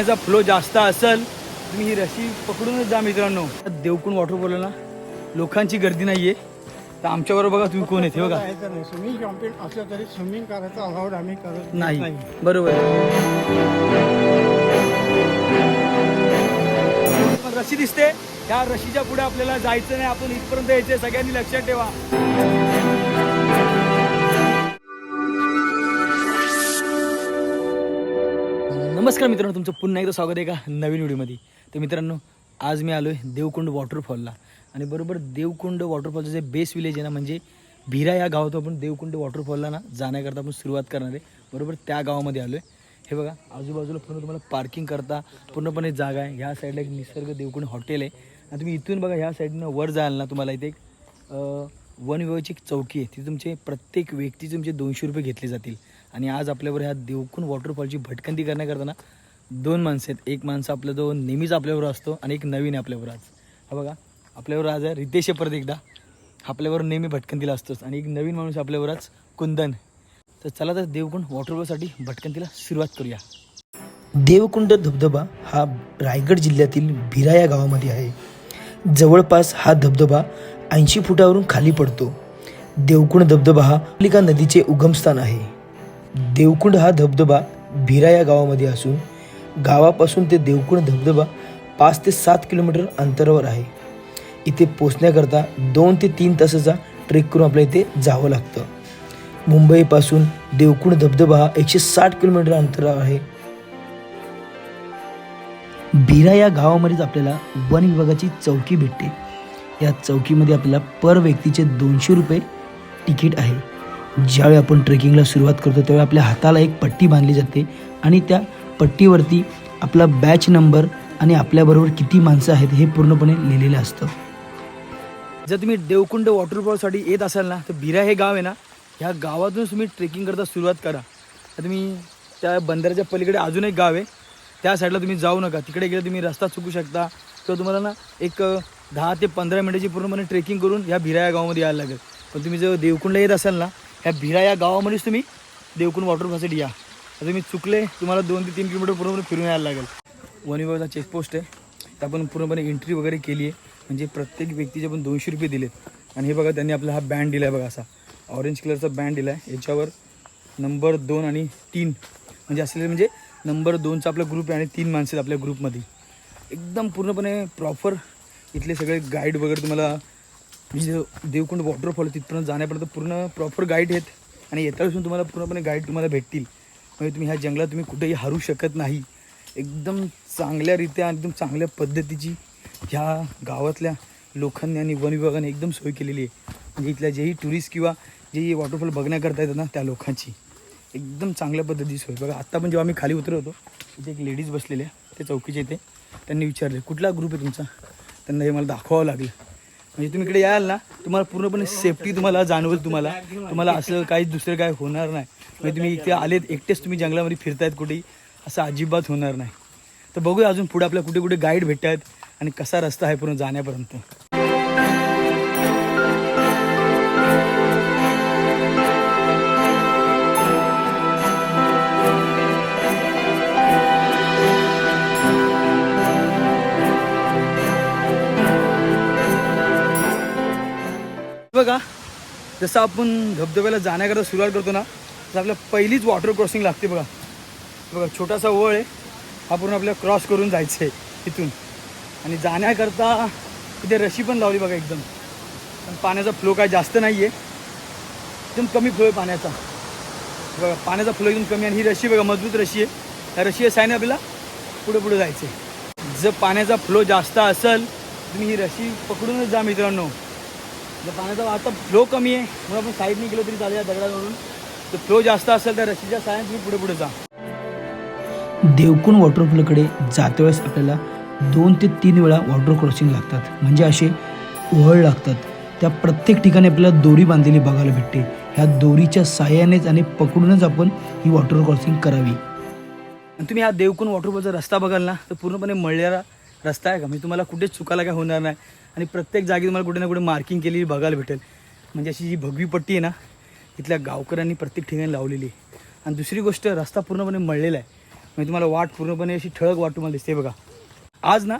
पाण्याचा फ्लो जास्त असेल तुम्ही ही रशी पकडूनच जा मित्रांनो. देवकुंड वॉटरफॉलला लोकांची गर्दी नाहीये. तर आमच्याबरोबर बघा तुम्ही कोण येते बघा. नाही स्विमिंग चॅम्पियन असलं तरी स्विमिंग करायचं अलाउड आम्ही करत नाही. बरोबर पण रशी दिसते. त्या रशीच्या पुढे आपल्याला जायचं नाही. आपण इथपर्यंत यायचंय. सगळ्यांनी लक्षात ठेवा. नमस्कार मित्रांनो तुमचं पुन्हा एकदा स्वागत आहे का नवीन व्हिडिओमध्ये. तर मित्रांनो आज मी आलो आहे देवकुंड वॉटरफॉलला. आणि बरोबर देवकुंड वॉटरफॉलचं जे बेस विलेज आहे ना म्हणजे भिरा या गावातून आपण देवकुंड वॉटरफॉलला ना जाण्याकरता आपण सुरुवात करणार आहे. बरोबर त्या गावामध्ये आलो आहे हे बघा आजूबाजूला पूर्ण तुम्हाला पार्किंग करता पूर्णपणे जागा आहे. ह्या साईडला एक निसर्ग देवकुंड हॉटेल आहे. आणि तुम्ही इथून बघा ह्या साईडनं वर जाल ना तुम्हाला इथे एक वन विभागाची एक चौकी आहे. तिथे तुमचे प्रत्येक व्यक्ती तुमचे दोनशे रुपये घेतले जातील. आणि आज आपल्यावर ह्या देवकुंड वॉटरफॉलची भटकंती करण्याकरताना दोन माणसं आहेत. एक माणसं आपला जो नेहमीच आपल्यावर असतो आणि एक नवीन आहे आपल्यावर आज. हा बघा आपल्यावर आज आहे रितेश परत एकदा. आपल्यावर नेहमी भटकंतीला असतोच आणि एक नवीन माणूस आपल्यावर आज कुंदन. तर चला तर देवकुंड वॉटरफॉलसाठी भटकंतीला सुरुवात करूया. देवकुंड धबधबा हा रायगड जिल्ह्यातील भिरा या गावामध्ये आहे. जवळपास हा धबधबा ऐंशी फुटावरून खाली पडतो. देवकुंड धबधबा हा पालिका नदीचे उगमस्थान आहे. देवकुंड हा धबधबा भिरा या गावामध्ये असून गावापासून ते देवकुंड धबधबा पाच ते सात किलोमीटर अंतरावर आहे. इथे पोचण्याकरता दोन ते तीन तासाचा ट्रेक करून आपल्या इथे जावं लागतं. मुंबईपासून देवकुंड धबधबा हा एकशे साठ किलोमीटर अंतरावर आहे. बिरा या गावामध्येच आपल्याला वन विभागाची चौकी भेटते. या चौकीमध्ये आपल्याला पर व्यक्तीचे दोनशे रुपये तिकीट आहे. ज्यावेळी आपण ट्रेकिंगला सुरुवात करतो त्यावेळी आपल्या हाताला एक पट्टी बांधली जाते आणि त्या पट्टीवरती आपला बॅच नंबर आणि आपल्याबरोबर किती माणसं आहेत हे पूर्णपणे लिहिलेलं असतं. जर तुम्ही देवकुंड वॉटरफॉलसाठी येत असाल ना तर भिरा हे गाव आहे ना ह्या गावातूनच तुम्ही ट्रेकिंग करता सुरुवात करा. तर तुम्ही त्या बंदराच्या पलीकडे अजून एक गाव आहे त्या साईडला तुम्ही जाऊ नका. तिकडे गेलं तुम्ही रस्ता चुकू शकता. किंवा तुम्हाला ना एक दहा ते पंधरा मिनिटाची पूर्णपणे ट्रेकिंग करून ह्या भिरा या गावामध्ये यायला लागेल. पण तुम्ही जर देवकुंडला येत असाल ना ह्या भिरा या गावामध्येच तुम्ही देवकुंड वॉटरफॉलसाठी या. आता तुम्ही चुकले तुम्हाला दोन ते तीन किलोमीटर पूर्णपणे फिरून यायला लागेल. वन विभागाचा चेकपोस्ट आहे. तर आपण पूर्णपणे एंट्री वगैरे केली आहे. म्हणजे प्रत्येक व्यक्तीचे पण दोनशे रुपये दिलेत. आणि हे बघा त्यांनी आपला हा बँड दिला आहे बघा असा. ऑरेंज कलरचा बँड दिला आहे याच्यावर नंबर दोन आणि तीन. म्हणजे असलेले म्हणजे नंबर दोनचा आपला ग्रुप आहे आणि तीन माणसं आहेत आपल्या ग्रुपमध्ये एकदम पूर्णपणे प्रॉपर इथले सगळे गाईड वगैरे तुम्हाला म्हणजे देवकुंड वॉटरफॉल तिथपर्यंत जाण्यापर्यंत पूर्ण प्रॉपर गाईड आहेत. आणि येतापासून तुम्हाला पूर्णपणे गाईड तुम्हाला भेटतील. म्हणजे तुम्ही ह्या जंगलात तुम्ही कुठेही हरू शकत नाही. एकदम चांगल्यारीत्या आणि एकदम चांगल्या पद्धतीची ह्या गावातल्या लोकांनी आणि वन विभागाने एकदम सोय केलेली आहे. म्हणजे इथल्या जेही टुरिस्ट किंवा जे वॉटरफॉल बघण्याकरता येतात ना त्या लोकांची एकदम चांगल्या पद्धतीची सोय. बघा आत्ता पण जेव्हा आम्ही खाली उतरत होतो इथे एक लेडीज बसलेल्या त्या चौकीच्या इथे. त्यांनी विचारले कुठला ग्रुप आहे तुमचा? त्यांना हे मला दाखवावं लागलं. म्हणजे तुम्ही इकडे याल ना तुम्हाला पूर्णपणे सेफ्टी तुम्हाला जाणवेल तुम्हाला. तुम्हाला असं काही दुसरं काय होणार नाही. म्हणजे तुम्ही इथे आलेत एकटेच तुम्ही जंगलामध्ये फिरतायत कुठेही असं अजिबात होणार नाही. तर बघूया अजून पुढे आपल्या कुठे कुठे गाईड भेटत आणि कसा रस्ता आहे पूर्ण जाण्यापर्यंत. बघा जसं आपण धबधब्याला जाण्याकरता सुरुवात करतो ना तर आपल्या पहिलीच वॉटर क्रॉसिंग लागते बघा. बघा छोटासा वळ आहे. हा पूर्ण आपल्याला क्रॉस करून जायचं आहे इथून. आणि जाण्याकरता तिथे रशी पण लावली बघा एकदम. पण पाण्याचा फ्लो काय जास्त नाही आहे एकदम कमी फ्लो आहे पाण्याचा. बघा पाण्याचा फ्लो एकदम कमी आणि ही रशी बघा मजबूत रशी आहे. त्या रशी साईने आपल्याला पुढे पुढे जायचं आहे जर पाण्याचा फ्लो जास्त असेल तुम्ही ही रशी पकडूनच जा मित्रांनो. जर पाण्याचा आता फ्लो कमी आहे. म्हणून आपण साईडने गेलो तरी चालेल या दगडावरून. तर फ्लो जास्त असेल तर रशीच्या साह्याने तुम्ही पुढे पुढे जा. देवकुंड वॉटरफॉलकडे जाते वेळेस आपल्याला दोन ते तीन वेळा वॉटर क्रॉसिंग लागतात. म्हणजे असे ओहळ लागतात. त्या प्रत्येक ठिकाणी आपल्याला दोरी बांधलेली बघायला भेटते. ह्या दोरीच्या साह्यानेच आणि पकडूनच आपण ही वॉटर क्रॉसिंग करावी. आणि तुम्ही हा देवकुंड वॉटरफॉलचा रस्ता बघाल ना तर पूर्णपणे मळलेला रस्ता आहे का? म्हणजे तुम्हाला कुठेच चुकायला काय होणार नाही. आणि प्रत्येक जागी तुम्हाला कुठे ना कुठे मार्किंग केलेली बघायला भेटेल. म्हणजे अशी जी भगवी पट्टी आहे ना इथल्या गावकऱ्यांनी प्रत्येक ठिकाणी लावलेली आहे. आणि दुसरी गोष्ट रस्ता पूर्णपणे मळलेला आहे. म्हणजे तुम्हाला वाट पूर्णपणे अशी ठळक वाट तुम्हाला दिसते बघा. आज ना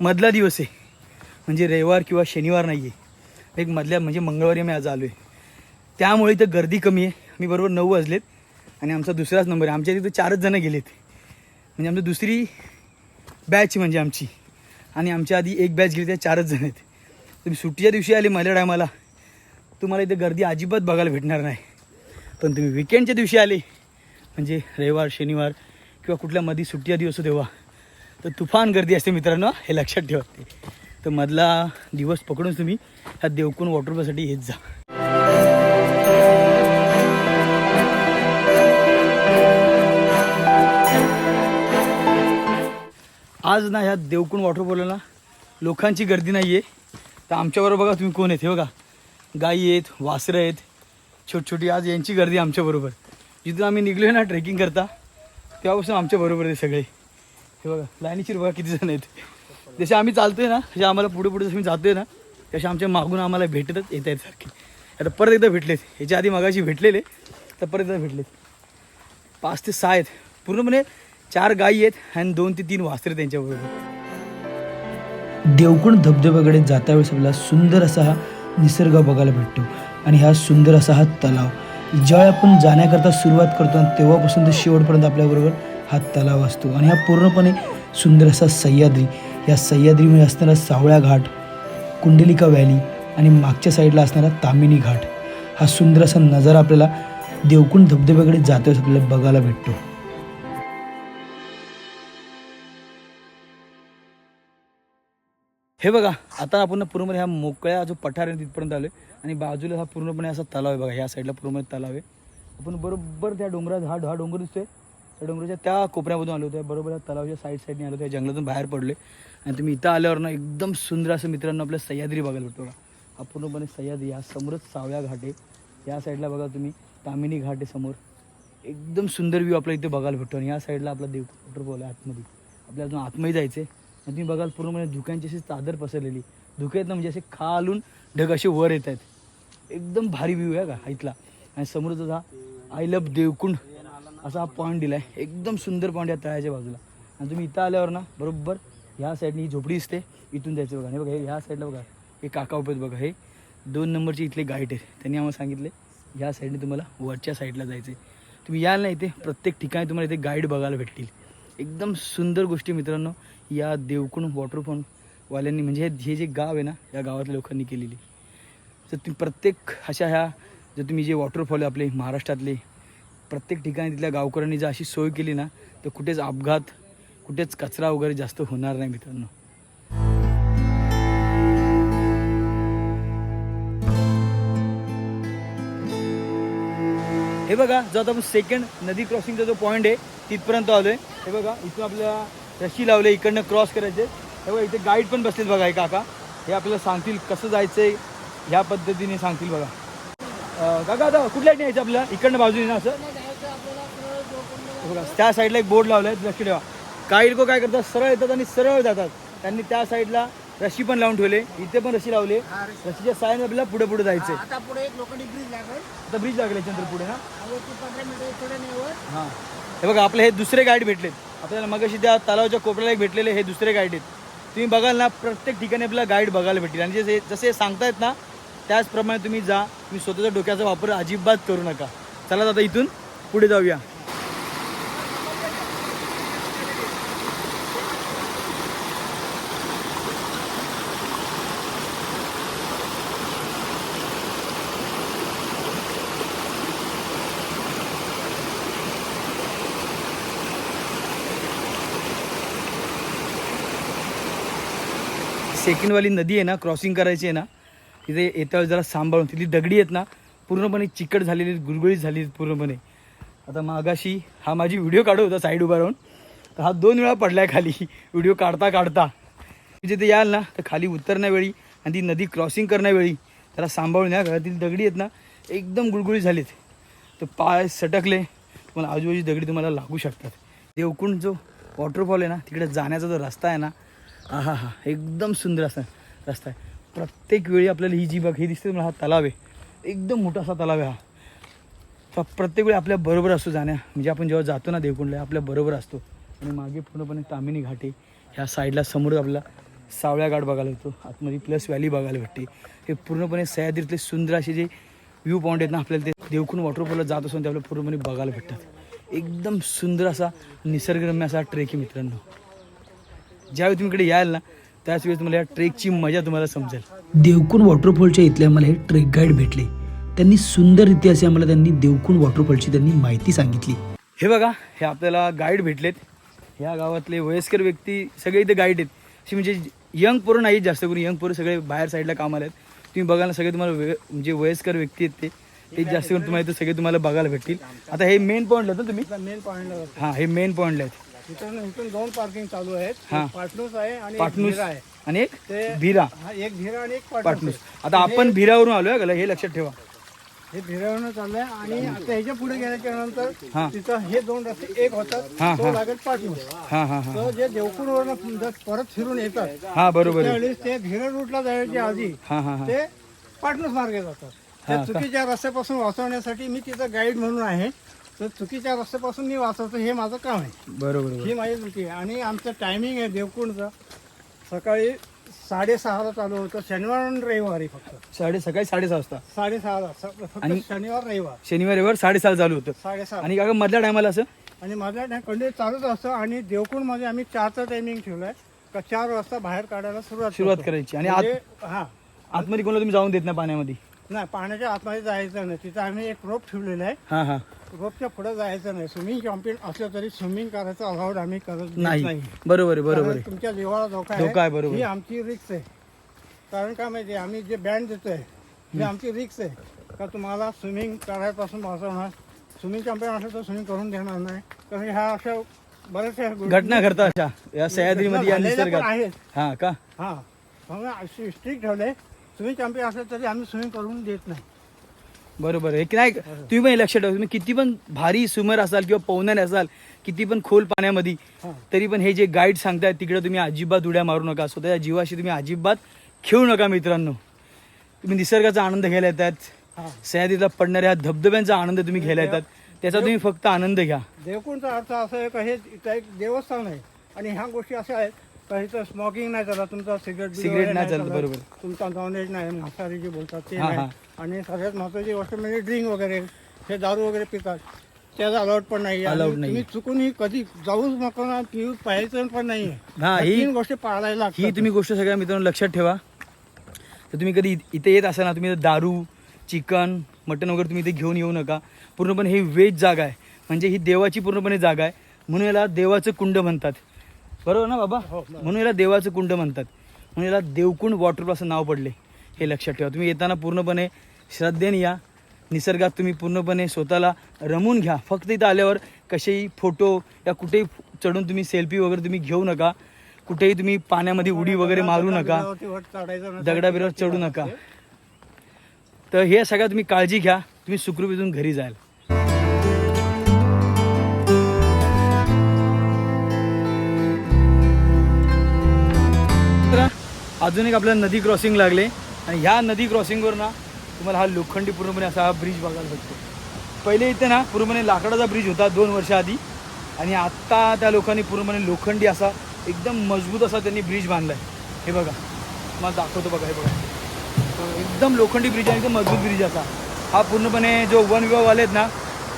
मधला दिवस आहे. म्हणजे रविवार किंवा शनिवार नाही आहे एक मधल्या म्हणजे मंगळवारी आम्ही आज आलो आहे त्यामुळे इथं गर्दी कमी आहे. मी बरोबर नऊ वाजलेत. आणि आमचा दुसराच नंबर आहे. आमच्या तिथं चारच जणं गेलेत. म्हणजे आमची दुसरी बॅच म्हणजे आमची. आणि आमच्या आधी एक बॅच गेली त्या चारच जण आहेत. तुम्ही सुट्टीच्या दिवशी आले माझ्या टायमाला तुम्हाला इथे गर्दी अजिबात बघायला भेटणार नाही. पण तुम्ही विकेंडच्या दिवशी आले म्हणजे रविवार शनिवार किंवा कुठल्या मध्ये सुट्टीचा दिवस तेव्हा तर तुफान गर्दी असते मित्रांनो हे लक्षात ठेवा. ते तर मधला दिवस पकडून तुम्ही ह्या देवकुण वॉटरपासाठी येत जा. आज ना ह्या देवकुण वॉटरफॉलला लोकांची गर्दी नाही आहे तर आमच्याबरोबर बघा तुम्ही कोण आहेत. हे बघा. गाई आहेत वासरं आहेत छोटी छोटी आज यांची गर्दी आमच्याबरोबर. जिथून आम्ही निघलो ना ट्रेकिंग करता तेव्हापासून आमच्याबरोबर आहे सगळे. हे बघा. लाईनीची बघा किती जण आहेत. जसे आम्ही चालतो आहे ना जसे आम्हाला पुढे पुढे जसं जातो आहे ना तसे आमच्या मागून आम्हाला भेटतच येत आहेत सारखे. आता परत एकदा भेटलेत. ह्याच्या आधी मागाशी भेटलेले तर परत एकदा भेटलेत. पाच ते सहा आहेत. पूर्णपणे चार गायी आहेत आणि दोन ते तीन वासरे त्यांच्याबरोबर. देवकुण धबधब्याकडे जाता वेळेस आपल्याला सुंदर असा हा निसर्ग बघायला भेटतो. आणि हा सुंदर असा हा तलाव. ज्यावेळी आपण जाण्याकरता सुरुवात करतो तेव्हापासून ते शेवटपर्यंत आपल्याबरोबर हा तलाव असतो. आणि हा पूर्णपणे सुंदर असा सह्याद्री. या सह्याद्रीमध्ये असणारा सावळ्या घाट कुंडलिका व्हॅली आणि मागच्या साईडला असणारा तामिनी घाट. हा सुंदर असा नजारा आपल्याला देवकुंड धबधब्याकडे जाता वेळेस आपल्याला बघायला भेटतो. हे बघा आता आपण पूर्णपणे ह्या मोकळ्या जो पठार आहे तिथपर्यंत आलोय. आणि बाजूला हा पूर्णपणे असा तलाव आहे बघा ह्या साईडला पूर्णपणे तलाव आहे. आपण बरोबर त्या डोंगरात हा हा डोंगर दिसतोय. त्या डोंगराच्या त्या कोपऱ्यामधून आलो होतो बरोबर या तलावाच्या साईड साईडने आलो त्या जंगलातून बाहेर पडले आणि तुम्ही इथं आल्यावर ना एकदम सुंदर असं मित्रांनो आपल्या सह्याद्री बघायला भेटतो बघा. हा पूर्णपणे सह्याद्री हा समोरच सावळ्या घाट आहे. या साईडला बघा तुम्ही तामिनी घाट आहे समोर. एकदम सुंदर व्ह्यू आपल्या इथे बघायला भेटतो. आणि या साईडला आपला देव वॉटरफॉल आहे आतमध्ये. आपल्याला अजून आतमध्ये जायचं आहे आणि तुम्ही बघाल पूर्णपणे म्हणजे धुक्यांची अशी चादर पसरलेली. धुके आहेत ना म्हणजे असे खालून ढग असे वर येत आहेत. एकदम भारी व्ह्यू आहे का इथला. आणि समोरचा हा आय लव देवकुंड असा हा पॉईंट दिला आहे एकदम सुंदर पॉईंट या तळ्याच्या बाजूला. आणि तुम्ही इथं आल्यावर ना बरोबर ह्या साईडनी ही झोपडी दिसते. इथून जायचं बघा. हे बघा हे ह्या साईडला बघा. हे काका उपयोग आहेत बघा. हे दोन नंबरचे इथले गाईड आहेत. त्यांनी आम्हाला सांगितले ह्या साईडने तुम्हाला वरच्या साईडला जायचं आहे तुम्ही याल ना इथे प्रत्येक ठिकाणी तुम्हाला इथे गाईड बघायला भेटतील. एकदम सुंदर गोष्टी मित्रांनो. या देवकुण वॉटरफॉलवाल्यांनी म्हणजे हे- जे गाव आहे ना या गावातल्या लोकांनी केलेली. तर तुम्ही प्रत्येक अशा ह्या जर तुम्ही जे वॉटरफॉल आहे आपले महाराष्ट्रातले प्रत्येक ठिकाणी तिथल्या गावकऱ्यांनी जर अशी सोय केली ना तर कुठेच अपघात कुठेच कचरा वगैरे जास्त होणार नाही मित्रांनो. हे बघा जो आता आपण सेकंड नदी क्रॉसिंगचा जो पॉईंट आहे तिथपर्यंत आलोय. हे बघा इथून आपल्या रशी लावले इकडनं क्रॉस करायचे. हे बघा इथे गाईड पण बसलेत बघा हे काका. हे आपल्याला सांगतील कसं जायचंय ह्या पद्धतीने सांगतील बघा. काका आता कुठल्या यायचं आपल्याला? इकडनं बाजूने ना असं? बघा त्या साईडला एक बोर्ड लावलाय लक्ष ठेवा. काही लोक काय करतात सरळ येतात आणि सरळ जातात. त्यांनी त्या साईडला रशी पण लावून ठेवले इथे पण रशी लावले. रशीच्या साईड आपल्याला पुढे पुढे जायचंय. आता पुढे एक लोखंडी ब्रिज लागेल. आता ब्रिज लागले चंद्र पुढे ना? हां हे. बघा आपले हे दुसरे गाईड भेटलेत. आपल्याला मगाशी त्या तलावाच्या कोपऱ्याला एक भेटलेले हे दुसरे गाईड आहेत. तुम्ही बघाल ना प्रत्येक ठिकाणी आपल्याला गाईड बघायला भेटेल आणि जसे जसे सांगतायत ना त्याचप्रमाणे तुम्ही जा तुम्ही स्वतःच्या डोक्याचा वापर अजिबात करू नका. चला आता इथून पुढे जाऊया. सेकंडवाली नदी आहे ना क्रॉसिंग करायची आहे ना तिथे येत्या जरा सांभाळून तिथली दगडी आहेत ना पूर्णपणे चिकट झालेली आहेत, गुळगुळीत झालेली पूर्णपणे. आता मागाशी हा माझी व्हिडिओ काढत होता साईड उभा राहून. तर हा दोन वेळा पडलाय खाली व्हिडिओ काढता काढता. जिथे याल ना तर खाली उतरण्यावेळी आणि ती नदी क्रॉसिंग करण्यावेळी त्याला सांभाळून या घरातील दगडी आहेत ना एकदम गुळगुळी झालीत. तर पाय सटकले पण आजूबाजूची दगडी तुम्हाला लागू शकतात. देवकुंड जो वॉटरफॉल आहे ना तिकडे जाण्याचा जो रस्ता आहे ना हा हा हा एकदम सुंदर असा रस्ता आहे. प्रत्येक वेळी आपल्याला ही जी बघ हे दिसते मला हा तलाव आहे. एकदम मोठा असा तलाव आहे हा. प्रत्येक वेळी आपल्या बरोबर असतो जाण्या. म्हणजे आपण जेव्हा जातो ना देवकुंडला आपल्या बरोबर असतो. आणि मागे पूर्णपणे तामिनी घाटे ह्या साईडला समोर आपला सावळ्या घाट बघायला येतो. आतमध्ये प्लस व्हॅली बघायला भेटते. हे पूर्णपणे सह्याद्रीतले सुंदर असे जे व्ह्यू पॉईंट आहेत ना आपल्याला ते देवकुंड वॉटरफॉलला जात असून ते आपल्याला पूर्णपणे बघायला भेटतात. एकदम सुंदर असा निसर्गरम्य असा ट्रेक आहे मित्रांनो. ज्यावेळी तुम्ही इकडे याल ना त्याच वेळेस तुम्हाला या ट्रेकची मजा तुम्हाला समजेल. देवकुंड वॉटरफॉलच्या इथले आम्हाला हे ट्रेक गाईड भेटले. त्यांनी सुंदररीत्या असे आम्हाला त्यांनी देवकुंड वॉटरफॉलची त्यांनी माहिती सांगितली. हे बघा हे आपल्याला गाईड भेटलेत. ह्या गावातले वयस्कर व्यक्ती सगळे इथे गाईड आहेत. अशी म्हणजे यंग पोरं नाहीत जास्त करून यंग पोरं सगळे बाहेर साईडला कामाला आहेत. तुम्ही बघायला सगळे तुम्हाला वे म्हणजे वयस्कर व्यक्ती आहेत ते. ते जास्त करून तुम्हाला इथे सगळे तुम्हाला बघायला भेटतील. आता हे मेन पॉईंटला ना तुम्ही? मेन पॉईंटला हां हे मेन पॉईंटला आहेत. इथून इथून दोन पार्किंग चालू आहेत हा. पाटणूस आहे आणि एक पाटणूस भिरा आहे आणि एक ते भिरा हा एक भिरा आणि एक पाटणूस पाटणूस आहे. आता आपण भिरावरून आलोय का हे लक्षात ठेवा हे भिरावरून चाललंय आणि आता ह्याच्या पुढे गेल्याच्या हा. नंतर तिथं हे दोन रस्ते एक हा, होतात तो हा. लागेल पाटणूस हां हां हां तर जे देवपूरवरून जर परत फिरून येतात हां बरोबर आहे त्यावेळेस ते भिरा रूटला जायच्या आधी हां हां हां ते पाटणूस मार्गे जातात त्या? चुकीच्या रस्त्यापासून वाचवण्यासाठी मी तिथं गाईड म्हणून आहे तर चुकीच्या रस्त्यापासून मी वाचवतो हे माझं काम आहे. बरोबर बरोबर. ही माझी ड्युटी आहे. आणि आमचं टायमिंग आहे देवकुंडचं. सकाळी साडेसहाला चालू होतं शनिवार आणि रविवारी फक्त. साडे सकाळी साडेसहा वाजता. साडेसहाला स- फक्त आणि- शनिवार रविवार. शनिवार रविवार साडेसहा चालू होतं. साडेसहा आणि काका मधल्या टायमाला असं? आणि माझ्या कंटिन्यू चालूच असतं. आणि देवकुंडमध्ये आम्ही चारचं टायमिंग ठेवलंय. का चार वाजता बाहेर काढायला सुरुवात सुरुवात करतो. करायची. आणि आत म्हणजे- हा. आतमध्ये कोणाला तुम्ही जाऊन देत नाही पाण्यामध्ये? नाही पाण्याच्या आतमध्ये जायचं नाही. तिथं आम्ही एक रोप ठेवलेला आहे. हां हां. रोपच्या पुढे जायचं नाही. स्विमिंग चॅम्पियन असलं तरी स्विमिंग करायचं अलाउड आम्ही करत नाही. नाही. बरोबर आहे बरोबर कारण आहे. तुमच्या जीवाला धोका धोका आहे, बरोबर. ही आमची रिक्स आहे. कारण काय माहिती आम्ही जे बँड देतोय ही आमची रिक्स आहे. का तुम्हाला स्विमिंग करायपासून वाचवणार? स्विमिंग चॅम्पियन असलं तर स्विमिंग करून देणार नाही. कारण ह्या अशा बऱ्याचशा गोष्टी- घटना घडतात अशा. या सह्याद्रीमध्ये या झालेल्या पण निसर्गात. आहेत. हां का? हा. म्हणून स्ट्रिक्ट ठेवले स्विमिंग चॅम्पियन असलं तरी आम्ही स्विमिंग करून देत नाही. बरोबर आहे. की नाही तुम्ही पण हे लक्षात ठेवा. तुम्ही किती पण भारी स्विमर असाल किंवा पोहणारे असाल किती पण खोल पाण्यामध्ये. तरी पण हे जे गाईड सांगतायत तिकडे तुम्ही अजिबात उड्या मारू नका. स्वतःच्या जीवाशी तुम्ही अजिबात खेळू नका मित्रांनो. तुम्ही निसर्गाचा आनंद घ्यायला येतात. सह्याद्रीला पडणाऱ्या धबधब्यांचा आनंद तुम्ही घ्यायला येतात. त्याचा तुम्ही फक्त आनंद घ्या. देवकुंडचा अर्थ असा आहे का हे एक देवस्थान आहे. आणि ह्या गोष्टी अशा आहेत का इथं स्मोकिंग नाही चालत तुमचा सिगरेट सिगरेट नाही चालत, बरोबर. तुमचा नॉनव्हेज नाही मांसाहारी जे बोलतात ते हा, नाही. आणि सगळ्यात महत्वाची गोष्ट म्हणजे ड्रिंक वगैरे हे दारू वगैरे पितात. त्याचा अलाउड पण नाही. आहे. Allowed आणि नाही. तुम्ही चुकूनही कधी जाऊच नको ना पिऊ पाहायचं पण नाही हा, ही- तीन गोष्टी पाळायला ही लागतात तुम्ही गोष्ट सगळ्या मित्रांनो लक्षात ठेवा. तर तुम्ही कधी इथे येत असाल ना तुम्ही इथं दारू चिकन मटन वगैरे तुम्ही इथे घेऊन येऊ नका. पूर्णपणे ही वेज जागा आहे. म्हणजे ही देवाची पूर्णपणे जागा आहे. म्हणून याला देवाचं कुंड म्हणतात. बरोबर ना बाबा? हो, बरोबर. म्हणून याला देवाचं कुंड म्हणतात. म्हणून याला देवकुंड वॉटरफॉल असं नाव पडले. हे लक्षात ठेवा. तुम्ही येताना पूर्णपणे श्रद्धेने या. निसर्गात तुम्ही पूर्णपणे स्वतःला रमून घ्या. फक्त इथं आल्यावर कसेही फोटो या कुठेही चढून तुम्ही सेल्फी वगैरे तुम्ही घेऊ नका. कुठेही तुम्ही पाण्यामध्ये उडी वगैरे मारू नका. दगडाबिरावर चढू नका. तर हे सगळ्या तुम्ही काळजी घ्या. तुम्ही सुखरूप इथून घरी जाल. अजून एक आपल्याला नदी क्रॉसिंग लागले. आणि ह्या नदी क्रॉसिंगवर ना तुम्हाला हा लोखंडी पूर्णपणे असा हा ब्रिज बघायला भेटतो. पहिले इथे ना पूर्णपणे लाकडाचा ब्रिज होता दोन वर्षाआधी आणि आत्ता त्या लोकांनी पूर्णपणे लोखंडी असा एकदम मजबूत असा त्यांनी ब्रिज बांधला आहे हे बघा. मला दाखवतो बघा हे बघा. एकदम लोखंडी ब्रिज आहे एकदम मजबूत ब्रिज असा. हा पूर्णपणे जो वन विभागवाले आहेत ना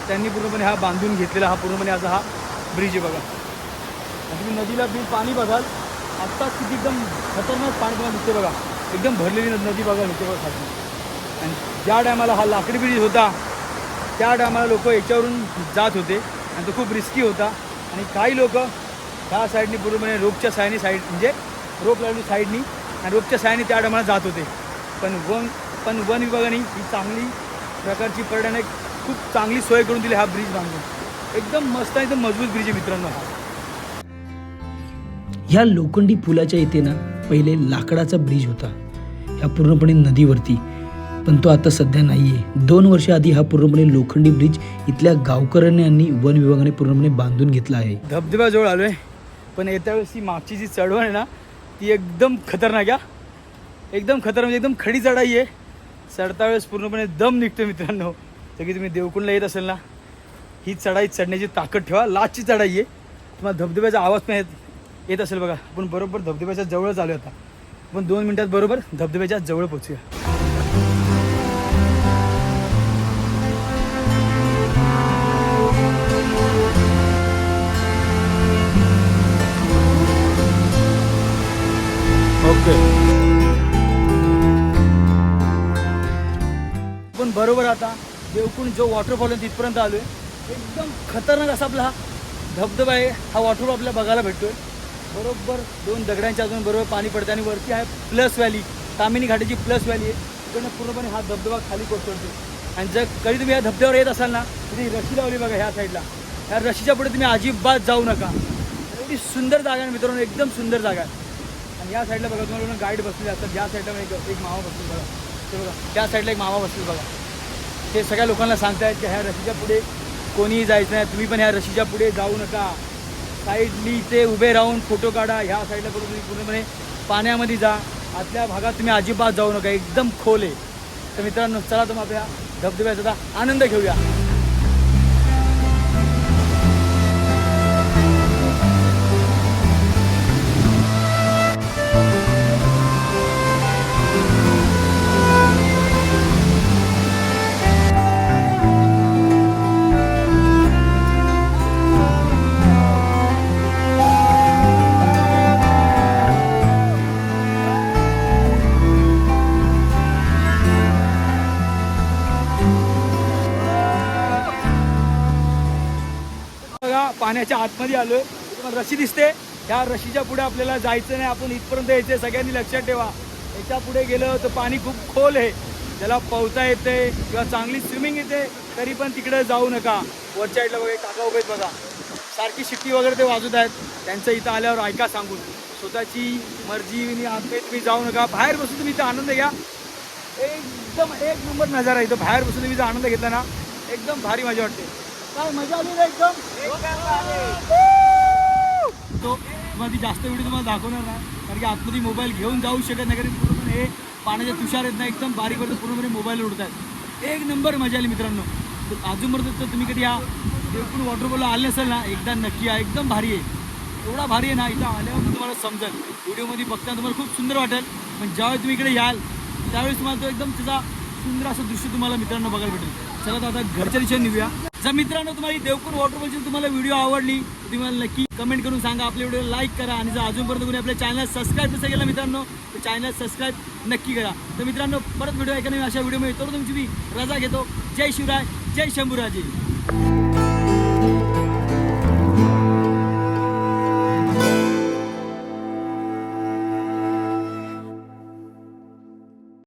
त्यांनी पूर्णपणे हा बांधून घेतलेला हा पूर्णपणे असा हा ब्रिज आहे बघा. तुम्ही नदीला ब्रिज पाणी बघाल आत्ता किती एकदम खतरनाक पाणी तुम्हाला दिसते बघा. एकदम भरलेली नदी बघा दिसते बघा खाली. आणि ज्या टायमाला हा लाकडी ब्रिज होता त्या टायमाला लोक याच्यावरून जात होते. आणि तो खूप रिस्की होता. आणि काही लोक ह्या साईडनी पूर्णपणे रोपच्या साईडनी साईड म्हणजे रोप लावली साईडनी आणि रोपच्या साईडनी त्या टायमाला जात होते. पण वन पण वन विभागाने ही चांगली प्रकारची पर्यटन खूप चांगली सोय करून दिली हा ब्रिज बांधून. एकदम मस्त आहे एकदम मजबूत ब्रिज आहे मित्रांनो हा. ह्या लोखंडी पुलाच्या इथे ना पहिले लाकडाचा ब्रिज होता. ह्या पूर्णपणे नदीवरती. पण तो आता सध्या नाही आहे दोन वर्ष आधी हा पूर्णपणे लोखंडी ब्रिज इथल्या गावकऱ्यांनी वन विभागाने पूर्णपणे बांधून घेतला आहे. धबधब्याजवळ आलो आहे पण येत्या वेळेस ही मागची जी चढवण आहे ना ती एकदम खतरनाक आहे एकदम खतरनाक म्हणजे एकदम खडी चढाई आहे. चढता वेळेस पूर्णपणे दम निघतो मित्रांनो. तर की तुम्ही देवकुंडला येत असेल ना ही चढाई चढण्याची ताकद ठेवा. लास्टची चढाई आहे. तुम्हाला धबधब्याचा आवाज पण येत येत असेल बघा. आपण बरोबर धबधब्याच्या जवळच आलो आता. आपण दोन मिनिटात बरोबर धबधब्याच्या जवळ ओके. पण बरोबर आता देवकुंड जो वॉटरफॉल आहे तिथपर्यंत आलोय. एकदम खतरनाक असा आपला हा धबधबा आहे. हा वॉटरफॉल आपल्याला बघायला भेटतोय. बरोबर दोन दगडांच्या अजून बरोबर पाणी पडतं आणि वरती आहे प्लस व्हॅली. तामिनी घाटाची प्लस व्हॅली आहे. तिकडनं पूर्णपणे हा धबधबा खाली कोसळतो आणि जर कधी तुम्ही या धबधब्यावर येत असाल ना तुम्ही रशी लावली बघा ह्या साईडला ह्या रशीच्या पुढे तुम्ही अजिबात जाऊ नका. एवढी सुंदर जागा आहे मित्रांनो एकदम सुंदर जागा आहे. आणि या साईडला बघा तुम्हाला गाईड बसलेले असतात. ह्या साईडला एक एक मामा बसले बघा. ते बघा त्या साईडला एक मामा बसले बघा. ते सगळ्या लोकांना सांगतायत की ह्या रशीच्या पुढे कोणीही जायचं नाही. तुम्ही पण ह्या रशीच्या पुढे जाऊ नका. साईडली ते उभे राहून फोटो काढा ह्या साईडला करून तुम्ही पूर्णपणे पाण्यामध्ये जा. आतल्या भागात तुम्ही अजिबात जाऊ नका एकदम खोल आहे. तर मित्रांनो चला तुम्ही आपल्या धबधब्याचा आनंद घेऊया. पाण्याच्या आतमध्ये आलोय. तुम्हाला रशी दिसते. ह्या रशीच्या पुढे आपल्याला जायचं नाही. आपण इथपर्यंत यायचं सगळ्यांनी लक्षात ठेवा. याच्यापुढे गेलं तर पाणी खूप खोल आहे. त्याला पोहता येते किंवा चांगली स्विमिंग येते तरी पण तिकडे जाऊ नका. वरच्या साईडला वगैरे काका उभे बघा. सारखी शिट्टी वगैरे ते वाजवत आहेत. त्यांचं इथं आल्यावर ऐका सांगून. स्वतःची मर्जीने आतमध्ये तुम्ही जाऊ नका. बाहेर बसून तुम्ही इथं आनंद घ्या. एकदम एक नंबर नजारा आहे इथं. बाहेर बसून तुम्ही जर आनंद घेतला ना एकदम भारी मजा वाटते. काय मजा आली ना एकदम? तो तुम्हाला ती जास्त व्हिडिओ तुम्हाला दाखवणार नाही कारण की आतमध्ये मोबाईल घेऊन जाऊ शकत नाही कारण पूर्णपणे हे पाण्याचे तुषार येत नाही एकदम बारीक वरती पूर्णपणे मोबाईल उडत आहेत एक नंबर मजा आली मित्रांनो. तर अजूनपर्यंत तर तुम्ही कधी या देवपूर वॉटरफॉलला आले नसेल ना एकदा नक्की या एकदम भारी आहे. एवढा भारी आहे ना इथं आल्यावर तुम्हाला समजेल. व्हिडिओमध्ये बघताना तुम्हाला खूप सुंदर वाटेल. पण ज्यावेळी तुम्ही इकडे याल त्यावेळेस तुम्हाला तो एकदम त्याचा सुंदर असं दृश्य तुम्हाला मित्रांनो बघायला भेटेल. चला तर आता घरच्या दिशेने निघूया. जर मित्रांनो तुम्हाला ही देवपूर वॉटरफॉलची तुम्हाला व्हिडिओ आवडली तर तुम्हाला नक्की कमेंट करून सांगा. आपले व्हिडिओ लाईक करा आणि जर अजूनपर्यंत कोणी आपल्या चॅनल सबस्क्राईब नसेल केला मित्रांनो तर चॅनल सबस्क्राईब नक्की करा. तर मित्रांनो परत व्हिडिओ ऐकणे अशा व्हिडिओ मिळतो तुमची मी रजा घेतो. जय शिवराय जय शंभूराजे.